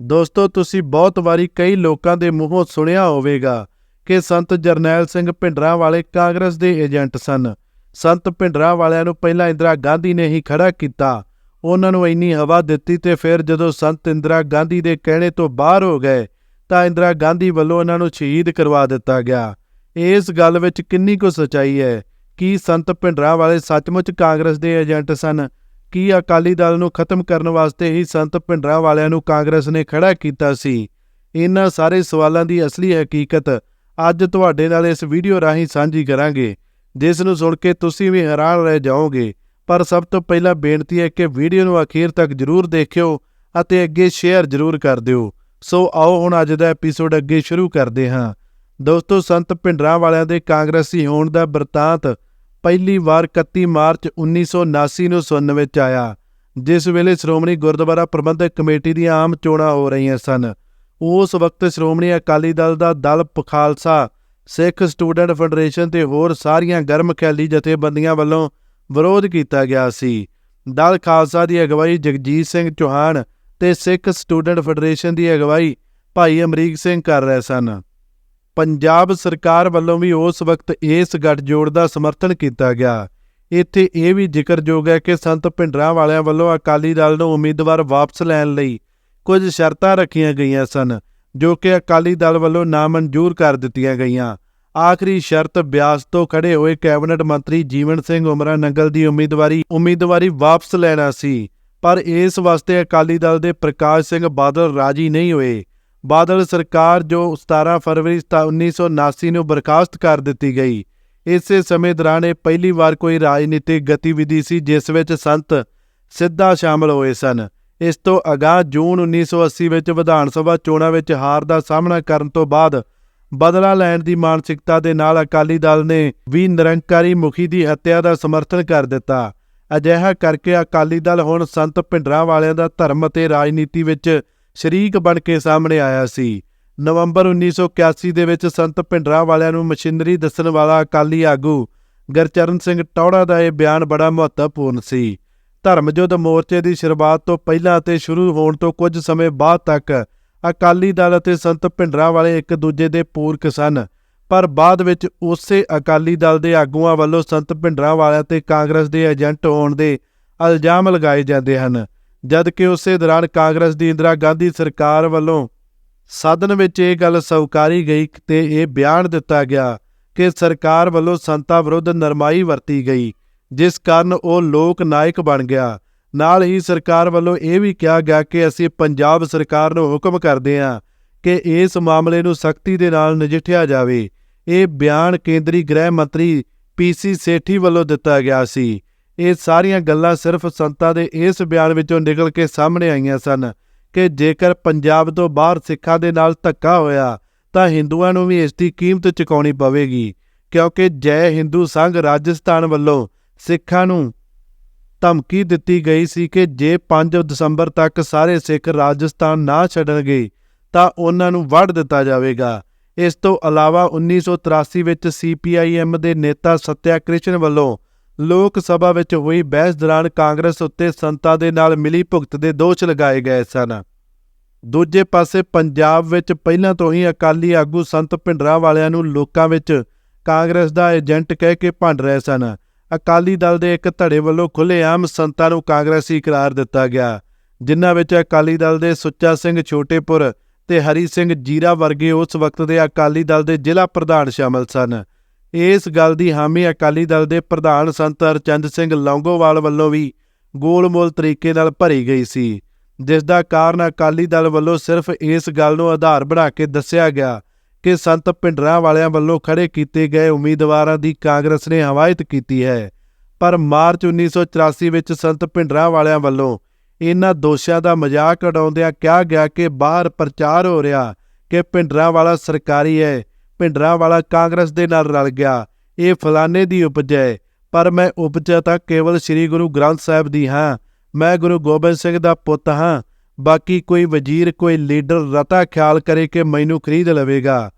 ਦੋਸਤੋ, ਤੁਸੀਂ ਬਹੁਤ ਵਾਰੀ ਕਈ ਲੋਕਾਂ ਦੇ ਮੂੰਹੋਂ ਸੁਣਿਆ ਹੋਵੇਗਾ ਕਿ ਸੰਤ ਜਰਨੈਲ ਸਿੰਘ ਭਿੰਡਰਾਂ ਵਾਲੇ ਕਾਂਗਰਸ ਦੇ ਏਜੰਟ ਸਨ। ਸੰਤ ਭਿੰਡਰਾਂ ਵਾਲਿਆਂ ਨੂੰ ਪਹਿਲਾਂ ਇੰਦਰਾ ਗਾਂਧੀ ਨੇ ਹੀ ਖੜਾ ਕੀਤਾ। ਉਹਨਾਂ ਨੂੰ ਇੰਨੀ ਹਵਾ ਦਿੱਤੀ ਤੇ ਫਿਰ ਜਦੋਂ ਸੰਤ ਇੰਦਰਾ ਗਾਂਧੀ ਦੇ ਕਹਿਣੇ ਤੋਂ ਬਾਹਰ ਹੋ ਗਏ, ਤਾਂ ਇੰਦਰਾ ਗਾਂਧੀ ਵੱਲੋਂ ਉਹਨਾਂ ਨੂੰ ਸ਼ਹੀਦ ਕਰਵਾ ਦਿੱਤਾ ਗਿਆ। ਇਸ ਗੱਲ ਵਿੱਚ ਕਿੰਨੀ ਕੁ ਸਚਾਈ ਹੈ ਕੀ ਸੰਤ ਭਿੰਡਰਾਂ ਵਾਲੇ ਸੱਚਮੁੱਚ ਕਾਂਗਰਸ ਦੇ ਏਜੰਟ ਸਨ ਕੀ ਅਕਾਲੀ ਦਲ ਨੂੰ ਖਤਮ ਕਰਨ ਵਾਸਤੇ ਹੀ ਸੰਤ ਭਿੰਡਰਾਂ ਵਾਲਿਆਂ ਨੂੰ ਕਾਂਗਰਸ ਨੇ ਖੜਾ ਕੀਤਾ ਸੀ? ਇਹਨਾਂ ਸਾਰੇ ਸਵਾਲਾਂ ਦੀ ਅਸਲੀ ਹਕੀਕਤ ਅੱਜ ਤੁਹਾਡੇ ਨਾਲ ਇਸ ਵੀਡੀਓ ਰਾਹੀਂ ਸਾਂਝੀ ਕਰਾਂਗੇ, ਜਿਸ ਨੂੰ ਸੁਣ ਕੇ ਤੁਸੀਂ ਵੀ ਹੈਰਾਨ ਰਹਿ ਜਾਓਗੇ। ਪਰ ਸਭ ਤੋਂ ਪਹਿਲਾਂ ਬੇਨਤੀ ਹੈ ਕਿ ਵੀਡੀਓ ਨੂੰ ਅਖੀਰ ਤੱਕ ਜਰੂਰ ਦੇਖਿਓ ਅਤੇ ਅੱਗੇ ਸ਼ੇਅਰ ਜਰੂਰ ਕਰ ਦਿਓ। ਸੋ ਆਓ ਹੁਣ ਅੱਜ ਦਾ ਐਪੀਸੋਡ ਅੱਗੇ ਸ਼ੁਰੂ ਕਰਦੇ ਹਾਂ। ਦੋਸਤੋ, ਸੰਤ ਭਿੰਡਰਾਂ ਵਾਲਿਆਂ ਦੇ ਕਾਂਗਰਸੀ ਹੋਣ ਦਾ ਬਰਤਾਂਤ ਪਹਿਲੀ ਵਾਰ 31 ਮਾਰਚ 1979 ਨੂੰ ਸੁਣਨ ਵਿੱਚ ਆਇਆ, ਜਿਸ ਵੇਲੇ ਸ਼੍ਰੋਮਣੀ ਗੁਰਦੁਆਰਾ ਪ੍ਰਬੰਧਕ ਕਮੇਟੀ ਦੀਆਂ ਆਮ ਚੋਣਾਂ ਹੋ ਰਹੀਆਂ ਸਨ। ਉਸ ਵਕਤ ਸ਼੍ਰੋਮਣੀ ਅਕਾਲੀ ਦਲ ਦਾ ਦਲ ਪਖਾਲਸਾ ਸਿੱਖ ਸਟੂਡੈਂਟ ਫੈਡਰੇਸ਼ਨ ਤੇ ਹੋਰ ਸਾਰੀਆਂ ਗਰਮ ਖਿਆਲੀ ਜਥੇਬੰਦੀਆਂ ਵੱਲੋਂ ਵਿਰੋਧ ਕੀਤਾ ਗਿਆ ਸੀ। ਦਲ ਖਾਲਸਾ ਦੀ ਅਗਵਾਈ ਜਗਜੀਤ ਸਿੰਘ ਚੌਹਾਨ ਤੇ ਸਿੱਖ ਸਟੂਡੈਂਟ ਫੈਡਰੇਸ਼ਨ ਦੀ ਅਗਵਾਈ ਭਾਈ ਅਮਰੀਕ ਸਿੰਘ ਕਰ ਰਹੇ ਸਨ। ਪੰਜਾਬ ਸਰਕਾਰ ਵੱਲੋਂ ਵੀ ਉਸ ਵਕਤ ਇਸ ਗੱਠਜੋੜ ਦਾ ਸਮਰਥਨ ਕੀਤਾ ਗਿਆ। ਇੱਥੇ ਇਹ ਵੀ ਜ਼ਿਕਰਯੋਗ ਹੈ ਕਿ ਸੰਤ ਭਿੰਡਰਾਂ ਵਾਲਿਆਂ ਵੱਲੋਂ ਅਕਾਲੀ ਦਲ ਨੂੰ ਉਮੀਦਵਾਰ ਵਾਪਸ ਲੈਣ ਲਈ ਕੁਝ ਸ਼ਰਤਾਂ ਰੱਖੀਆਂ ਗਈਆਂ ਸਨ, ਜੋ ਕਿ ਅਕਾਲੀ ਦਲ ਵੱਲੋਂ ਨਾਮਨਜ਼ੂਰ ਕਰ ਦਿੱਤੀਆਂ ਗਈਆਂ। ਆਖਰੀ ਸ਼ਰਤ ਬਿਆਸ ਤੋਂ ਖੜੇ ਹੋਏ ਕੈਬਨਿਟ ਮੰਤਰੀ ਜੀਵਨ ਸਿੰਘ ਉਮਰਾ ਨੰਗਲ ਦੀ ਉਮੀਦਵਾਰੀ ਉਮੀਦਵਾਰੀ ਵਾਪਸ ਲੈਣਾ ਸੀ, ਪਰ ਇਸ ਵਾਸਤੇ ਅਕਾਲੀ ਦਲ ਦੇ ਪ੍ਰਕਾਸ਼ ਸਿੰਘ ਬਾਦਲ ਰਾਜੀ ਨਹੀਂ ਹੋਏ। ਬਾਦਲ ਸਰਕਾਰ ਜੋ 17 ਫਰਵਰੀ 1979 ਨੂੰ ਬਰਖਾਸਤ ਕਰ ਦਿੱਤੀ ਗਈ, ਇਸੇ ਸਮੇਂ ਦੌਰਾਨ ਇਹ ਪਹਿਲੀ ਵਾਰ ਕੋਈ ਰਾਜਨੀਤਿਕ ਗਤੀਵਿਧੀ ਸੀ, ਜਿਸ ਵਿੱਚ ਸੰਤ ਸਿੱਧਾ ਸ਼ਾਮਲ ਹੋਏ ਸਨ। ਇਸ ਤੋਂ ਅਗਾਹ ਜੂਨ 1980 ਵਿੱਚ ਵਿਧਾਨ ਸਭਾ ਚੋਣਾਂ ਵਿੱਚ ਹਾਰ ਦਾ ਸਾਹਮਣਾ ਕਰਨ ਤੋਂ ਬਾਅਦ ਬਦਲਾ ਲੈਣ ਦੀ ਮਾਨਸਿਕਤਾ ਦੇ ਨਾਲ ਅਕਾਲੀ ਦਲ ਨੇ ਵੀ ਨਿਰੰਕਾਰੀ ਮੁਖੀ ਦੀ ਹੱਤਿਆ ਦਾ ਸਮਰਥਨ ਕਰ ਦਿੱਤਾ। ਅਜਿਹਾ ਕਰਕੇ ਅਕਾਲੀ ਦਲ ਹੁਣ ਸੰਤ ਭਿੰਡਰਾਂ ਵਾਲਿਆਂ ਦਾ ਧਰਮ ਅਤੇ ਰਾਜਨੀਤੀ ਵਿੱਚ ਸ਼ਰੀਕ ਬਣ ਕੇ ਸਾਹਮਣੇ ਆਇਆ ਸੀ। ਨਵੰਬਰ 1981 ਦੇ ਵਿੱਚ ਸੰਤ ਭਿੰਡਰਾਂ ਵਾਲਿਆਂ ਨੂੰ ਮਸ਼ੀਨਰੀ ਦੱਸਣ ਵਾਲਾ ਅਕਾਲੀ ਆਗੂ ਗਰਚਰਨ ਸਿੰਘ ਟੌੜਾ ਦਾ ਇਹ ਬਿਆਨ ਬੜਾ ਮਹੱਤਵਪੂਰਨ ਸੀ। ਧਰਮਯੁੱਧ ਮੋਰਚੇ ਦੀ ਸ਼ੁਰੂਆਤ ਤੋਂ ਪਹਿਲਾਂ ਅਤੇ ਸ਼ੁਰੂ ਹੋਣ ਤੋਂ ਕੁਝ ਸਮੇਂ ਬਾਅਦ ਤੱਕ ਅਕਾਲੀ ਦਲ ਅਤੇ ਸੰਤ ਭਿੰਡਰਾਂ ਵਾਲੇ ਇੱਕ ਦੂਜੇ ਦੇ ਪੂਰਕ ਸਨ। ਪਰ ਬਾਅਦ ਵਿੱਚ ਉਸੇ ਅਕਾਲੀ ਦਲ ਦੇ ਆਗੂਆਂ ਵੱਲੋਂ ਸੰਤ ਭਿੰਡਰਾਂ ਵਾਲਿਆਂ ਤੇ ਕਾਂਗਰਸ ਦੇ ਏਜੰਟ ਹੋਣ ਦੇ ਇਲਜ਼ਾਮ ਲਗਾਏ ਜਾਂਦੇ ਹਨ। ਜਦ ਕਿ ਉਸੇ ਦੌਰਾਨ ਕਾਂਗਰਸ ਦੀ ਇੰਦਰਾ ਗਾਂਧੀ ਸਰਕਾਰ ਵੱਲੋਂ ਸਦਨ ਵਿੱਚ ਇਹ ਗੱਲ ਸਵਕਾਰੀ ਗਈ ਤੇ ਇਹ ਬਿਆਨ ਦਿੱਤਾ ਗਿਆ ਕਿ ਸਰਕਾਰ ਵੱਲੋਂ ਸੰਤਾਂ ਵਿਰੁੱਧ ਨਰਮਾਈ ਵਰਤੀ ਗਈ, ਜਿਸ ਕਾਰਨ ਉਹ ਲੋਕ ਨਾਇਕ ਬਣ ਗਿਆ। ਨਾਲ ਹੀ ਸਰਕਾਰ ਵੱਲੋਂ ਇਹ ਵੀ ਕਿਹਾ ਗਿਆ ਕਿ ਅਸੀਂ ਪੰਜਾਬ ਸਰਕਾਰ ਨੂੰ ਹੁਕਮ ਕਰਦੇ ਹਾਂ ਕਿ ਇਸ ਮਾਮਲੇ ਨੂੰ ਸਖਤੀ ਦੇ ਨਾਲ ਨਜਿੱਠਿਆ ਜਾਵੇ। ਇਹ ਬਿਆਨ ਕੇਂਦਰੀ ਗ੍ਰਹਿ ਮੰਤਰੀ ਪੀਸੀ ਸੇਠੀ ਵੱਲੋਂ ਦਿੱਤਾ ਗਿਆ ਸੀ। ਇਹ ਸਾਰੀਆਂ ਗੱਲਾਂ ਸਿਰਫ ਸੰਤਾਂ ਦੇ ਇਸ ਬਿਆਨ ਵਿੱਚੋਂ ਨਿਕਲ ਕੇ ਸਾਹਮਣੇ ਆਈਆਂ ਸਨ ਕਿ ਜੇਕਰ ਪੰਜਾਬ ਤੋਂ ਬਾਹਰ ਸਿੱਖਾਂ ਦੇ ਨਾਲ ਧੱਕਾ ਹੋਇਆ, ਤਾਂ ਹਿੰਦੂਆਂ ਨੂੰ ਵੀ ਇਸ ਦੀ ਕੀਮਤ ਚੁਕਾਉਣੀ ਪਵੇਗੀ, ਕਿਉਂਕਿ ਜੈ ਹਿੰਦੂ ਸੰਘ ਰਾਜਸਥਾਨ ਵੱਲੋਂ ਸਿੱਖਾਂ ਨੂੰ ਧਮਕੀ ਦਿੱਤੀ ਗਈ ਸੀ ਕਿ ਜੇ 5 ਦਸੰਬਰ ਤੱਕ ਸਾਰੇ ਸਿੱਖ ਰਾਜਸਥਾਨ ਨਾ ਛੱਡਣਗੇ, ਤਾਂ ਉਹਨਾਂ ਨੂੰ ਵੱਢ ਦਿੱਤਾ ਜਾਵੇਗਾ। ਇਸ ਤੋਂ ਇਲਾਵਾ 1983 ਵਿੱਚ ਸੀਪੀਆਈਐਮ ਦੇ ਨੇਤਾ ਸਤਿਆ ਕ੍ਰਿਸ਼ਨ ਵੱਲੋਂ ਲੋਕ ਸਭਾ ਵਿੱਚ ਹੋਈ ਬਹਿਸ ਦੌਰਾਨ ਕਾਂਗਰਸ ਉੱਤੇ ਸੰਤਾਂ ਦੇ ਨਾਲ ਮਿਲੀ ਭੁਗਤ ਦੇ ਦੋਸ਼ ਲਗਾਏ ਗਏ ਸਨ। ਦੂਜੇ ਪਾਸੇ ਪੰਜਾਬ ਵਿੱਚ ਪਹਿਲਾਂ ਤੋਂ ਹੀ ਅਕਾਲੀ ਆਗੂ ਸੰਤ ਭਿੰਡਰਾਂ ਵਾਲਿਆਂ ਨੂੰ ਲੋਕਾਂ ਵਿੱਚ ਕਾਂਗਰਸ ਦਾ ਏਜੰਟ ਕਹਿ ਕੇ ਭੰਡ ਰਹੇ ਸਨ। ਅਕਾਲੀ ਦਲ ਦੇ ਇੱਕ ਧੜੇ ਵੱਲੋਂ ਖੁੱਲ੍ਹੇਆਮ ਸੰਤਾਂ ਨੂੰ ਕਾਂਗਰਸੀ ਕਰਾਰ ਦਿੱਤਾ ਗਿਆ, ਜਿਨ੍ਹਾਂ ਵਿੱਚ ਅਕਾਲੀ ਦਲ ਦੇ ਸੁੱਚਾ ਸਿੰਘ ਛੋਟੇਪੁਰ ਤੇ ਹਰੀ ਸਿੰਘ ਜੀਰਾ ਵਰਗੇ ਉਸ ਵਕਤ ਦੇ ਅਕਾਲੀ ਦਲ ਦੇ ਜ਼ਿਲ੍ਹਾ ਪ੍ਰਧਾਨ ਸ਼ਾਮਲ ਸਨ। ਇਸ ਗੱਲ ਦੀ ਹਾਮੀ ਅਕਾਲੀ ਦਲ ਦੇ ਪ੍ਰਧਾਨ ਸੰਤ ਅਰਚੰਦ ਸਿੰਘ ਲੌਂਗੋਵਾਲ ਵੱਲੋਂ ਵੀ ਗੋਲਮੋਲ ਤਰੀਕੇ ਨਾਲ ਭਰੀ ਗਈ ਸੀ। ਜਿਸ ਦਾ ਕਾਰਨ ਅਕਾਲੀ ਦਲ ਵੱਲੋਂ ਸਿਰਫ ਇਸ ਗੱਲ ਨੂੰ ਆਧਾਰ ਬਣਾ ਕੇ ਦੱਸਿਆ ਗਿਆ ਕਿ ਸੰਤ ਭਿੰਡਰਾਂ ਵਾਲਿਆਂ ਵੱਲੋਂ ਖੜੇ ਕੀਤੇ ਗਏ ਉਮੀਦਵਾਰਾਂ ਦੀ ਕਾਂਗਰਸ ਨੇ ਹਮਾਇਤ ਕੀਤੀ ਹੈ। ਪਰ ਮਾਰਚ 1984 ਵਿੱਚ ਸੰਤ ਭਿੰਡਰਾਂ ਵਾਲਿਆਂ ਵੱਲੋਂ ਇਹਨਾਂ ਦੋਸ਼ਾਂ ਦਾ ਮਜ਼ਾਕ ਉਡਾਉਂਦਿਆਂ ਕਿਹਾ ਗਿਆ ਕਿ ਬਾਹਰ ਪ੍ਰਚਾਰ ਹੋ ਰਿਹਾ ਕਿ ਭਿੰਡਰਾਂ ਵਾਲਾ ਸਰਕਾਰੀ ਹੈ। ਭਿੰਡਰਾਂ ਵਾਲਾ ਕਾਂਗਰਸ ਦੇ ਨਾਲ ਰਲ ਗਿਆ। ਇਹ ਫਲਾਣੇ ਦੀ ਉਪਜ ਹੈ, ਪਰ ਮੈਂ ਉਪਜ ਤਾਂ ਕੇਵਲ ਸ੍ਰੀ ਗੁਰੂ ਗ੍ਰੰਥ ਸਾਹਿਬ ਦੀ ਹਾਂ। ਮੈਂ ਗੁਰੂ ਗੋਬਿੰਦ ਸਿੰਘ ਦਾ ਪੁੱਤ ਹਾਂ। ਬਾਕੀ ਕੋਈ ਵਜ਼ੀਰ, ਕੋਈ ਲੀਡਰ ਰਤਾ ਖਿਆਲ ਕਰੇ ਕਿ ਮੈਨੂੰ ਖਰੀਦ ਲਵੇਗਾ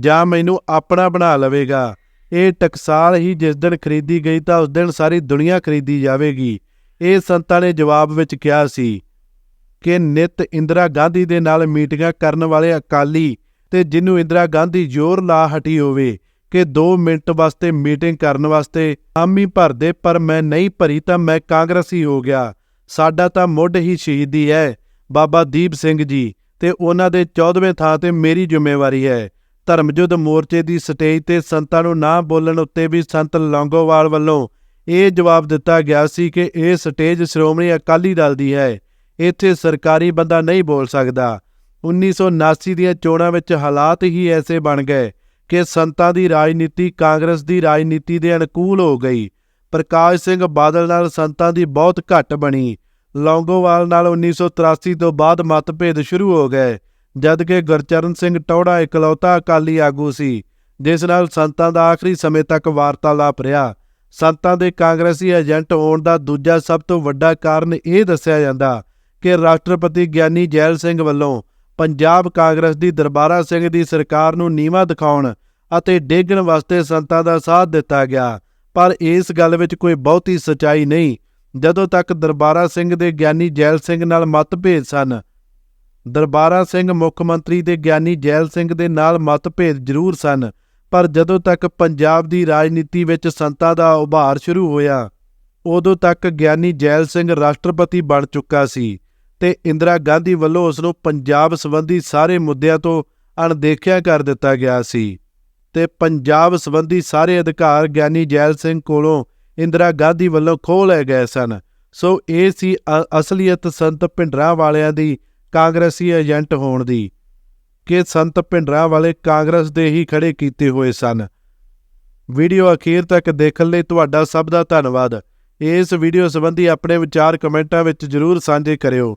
ਜਾਂ ਮੈਨੂੰ ਆਪਣਾ ਬਣਾ ਲਵੇਗਾ। ਇਹ ਟਕਸਾਲ ਹੀ ਜਿਸ ਦਿਨ ਖਰੀਦੀ ਗਈ ਤਾਂ ਉਸ ਦਿਨ ਸਾਰੀ ਦੁਨੀਆ ਖਰੀਦੀ ਜਾਵੇਗੀ। ਇਹ ਸੰਤਾਂ ਨੇ ਜਵਾਬ ਵਿੱਚ ਕਿਹਾ ਸੀ ਕਿ ਨਿਤ ਇੰਦਰਾ ਗਾਂਧੀ ਦੇ ਨਾਲ ਮੀਟਿੰਗਾਂ ਕਰਨ ਵਾਲੇ ਅਕਾਲੀ ਤੇ ਜਿਹਨੂੰ ਇੰਦਰਾ ਗਾਂਧੀ ਜ਼ੋਰ ਲਾ ਹਟੀ ਹੋਵੇ ਕਿ 2 ਮਿੰਟ ਵਾਸਤੇ ਮੀਟਿੰਗ ਕਰਨ ਵਾਸਤੇ ਆਮੀ ਭਰਦੇ, ਪਰ ਮੈਂ ਨਹੀਂ ਭਰੀ ਤਾਂ ਮੈਂ ਕਾਂਗਰਸੀ ਹੋ ਗਿਆ। ਸਾਡਾ ਤਾਂ ਮੁੱਢ ਹੀ ਸ਼ਹੀਦੀ ਹੈ, ਬਾਬਾ ਦੀਪ ਸਿੰਘ ਜੀ, ਤੇ ਉਹਨਾਂ ਦੇ 14ਵੇਂ ਥਾਂ ਤੇ ਮੇਰੀ ਜ਼ਿੰਮੇਵਾਰੀ ਹੈ। ਧਰਮਯੁੱਧ ਮੋਰਚੇ ਦੀ ਸਟੇਜ ਤੇ ਸੰਤਾਂ ਨੂੰ ਨਾ ਬੋਲਣ ਉੱਤੇ ਵੀ ਸੰਤ ਲੌਂਗੋਵਾਲ ਵੱਲੋਂ ਇਹ ਜਵਾਬ ਦਿੱਤਾ ਗਿਆ ਸੀ ਕਿ ਇਹ ਸਟੇਜ ਸ਼੍ਰੋਮਣੀ ਅਕਾਲੀ ਦਲ ਦੀ ਹੈ। ਇੱਥੇ ਸਰਕਾਰੀ ਬੰਦਾ ਨਹੀਂ ਬੋਲ ਸਕਦਾ। 1979 ਦੀਆਂ ਚੋਣਾਂ ਵਿੱਚ ਹਾਲਾਤ ਹੀ ਐਸੇ ਬਣ ਗਏ ਕਿ ਸੰਤਾਂ ਦੀ ਰਾਜਨੀਤੀ ਕਾਂਗਰਸ ਦੀ ਰਾਜਨੀਤੀ ਦੇ ਅਨੁਕੂਲ ਹੋ ਗਈ। ਪ੍ਰਕਾਸ਼ ਸਿੰਘ ਬਾਦਲ ਨਾਲ ਸੰਤਾਂ ਦੀ ਬਹੁਤ ਘੱਟ ਬਣੀ। ਲੌਂਗੋਵਾਲ ਨਾਲ 1983 ਤੋਂ ਬਾਅਦ ਮਤਭੇਦ ਸ਼ੁਰੂ ਹੋ ਗਏ ਜਦ ਕਿ ਗੁਰਚਰਨ ਸਿੰਘ ਟੌੜਾ ਇਕਲੌਤਾ ਅਕਾਲੀ ਆਗੂ ਸੀ, ਜਿਸ ਨਾਲ ਸੰਤਾਂ ਦਾ ਆਖਰੀ ਸਮੇਂ ਤੱਕ ਵਾਰਤਾਲਾਪ ਰਿਹਾ। ਸੰਤਾਂ ਦੇ ਕਾਂਗਰਸੀ ਏਜੰਟ ਹੋਣ ਦਾ ਦੂਜਾ ਸਭ ਤੋਂ ਵੱਡਾ ਕਾਰਨ ਇਹ ਦੱਸਿਆ ਜਾਂਦਾ ਕਿ ਰਾਸ਼ਟਰਪਤੀ ਗਿਆਨੀ ਜੈਲ ਸਿੰਘ ਵੱਲੋਂ ਪੰਜਾਬ ਕਾਂਗਰਸ ਦੀ ਦਰਬਾਰਾ ਸਿੰਘ ਦੀ ਸਰਕਾਰ ਨੂੰ ਨੀਵਾ ਦਿਖਾਉਣ ਅਤੇ ਡੇਗਣ ਵਾਸਤੇ ਸੰਤਾਂ ਦਾ ਸਾਥ ਦਿੱਤਾ ਗਿਆ। ਪਰ ਇਸ ਗੱਲ ਵਿੱਚ ਕੋਈ ਬਹੁਤੀ ਸਚਾਈ ਨਹੀਂ, ਜਦੋਂ ਤੱਕ ਦਰਬਾਰਾ ਸਿੰਘ ਦੇ ਗਿਆਨੀ ਜੈਲ ਸਿੰਘ ਨਾਲ ਮਤਭੇਦ ਸਨ। ਦਰਬਾਰਾ ਸਿੰਘ ਮੁੱਖ ਮੰਤਰੀ ਦੇ ਗਿਆਨੀ ਜੈਲ ਸਿੰਘ ਦੇ ਨਾਲ ਮਤਭੇਦ ਜ਼ਰੂਰ ਸਨ, ਪਰ ਜਦੋਂ ਤੱਕ ਪੰਜਾਬ ਦੀ ਰਾਜਨੀਤੀ ਵਿੱਚ ਸੰਤਾਂ ਦਾ ਉਭਾਰ ਸ਼ੁਰੂ ਹੋਇਆ, ਉਦੋਂ ਤੱਕ ਗਿਆਨੀ ਜੈਲ ਸਿੰਘ ਰਾਸ਼ਟਰਪਤੀ ਬਣ ਚੁੱਕਾ ਸੀ। ਤੇ ਇੰਦਰਾ ਗਾਂਧੀ ਵੱਲੋਂ ਉਸ ਨੂੰ ਪੰਜਾਬ ਸੰਬੰਧੀ ਸਾਰੇ ਮੁੱਦਿਆਂ ਤੋਂ ਅਣਦੇਖਿਆ ਕਰ ਦਿੱਤਾ ਗਿਆ ਸੀ ਤੇ ਪੰਜਾਬ ਸੰਬੰਧੀ ਸਾਰੇ ਅਧਿਕਾਰ ਗਿਆਨੀ ਜੈਲ ਸਿੰਘ ਕੋਲੋਂ ਇੰਦਰਾ ਗਾਂਧੀ ਵੱਲੋਂ ਖੋਹ ਲਏ ਗਏ ਸਨ। ਸੋ ਇਹ ਸੀ ਅਸਲੀਅਤ ਸੰਤ ਭਿੰਡਰਾਂ ਵਾਲਿਆਂ ਦੀ ਕਾਂਗਰਸੀ ਏਜੰਟ ਹੋਣ ਦੀ, ਕਿ ਸੰਤ ਭਿੰਡਰਾਂ ਵਾਲੇ ਕਾਂਗਰਸ ਦੇ ਹੀ ਖੜੇ ਕੀਤੇ ਹੋਏ ਸਨ। ਵੀਡੀਓ ਅਖੀਰ ਤੱਕ ਦੇਖਣ ਲਈ ਤੁਹਾਡਾ ਸਭ ਦਾ ਧੰਨਵਾਦ। ਇਸ ਵੀਡੀਓ ਸੰਬੰਧੀ ਆਪਣੇ ਵਿਚਾਰ ਕਮੈਂਟਾਂ ਵਿੱਚ ਜਰੂਰ ਸਾਂਝੇ ਕਰਿਓ।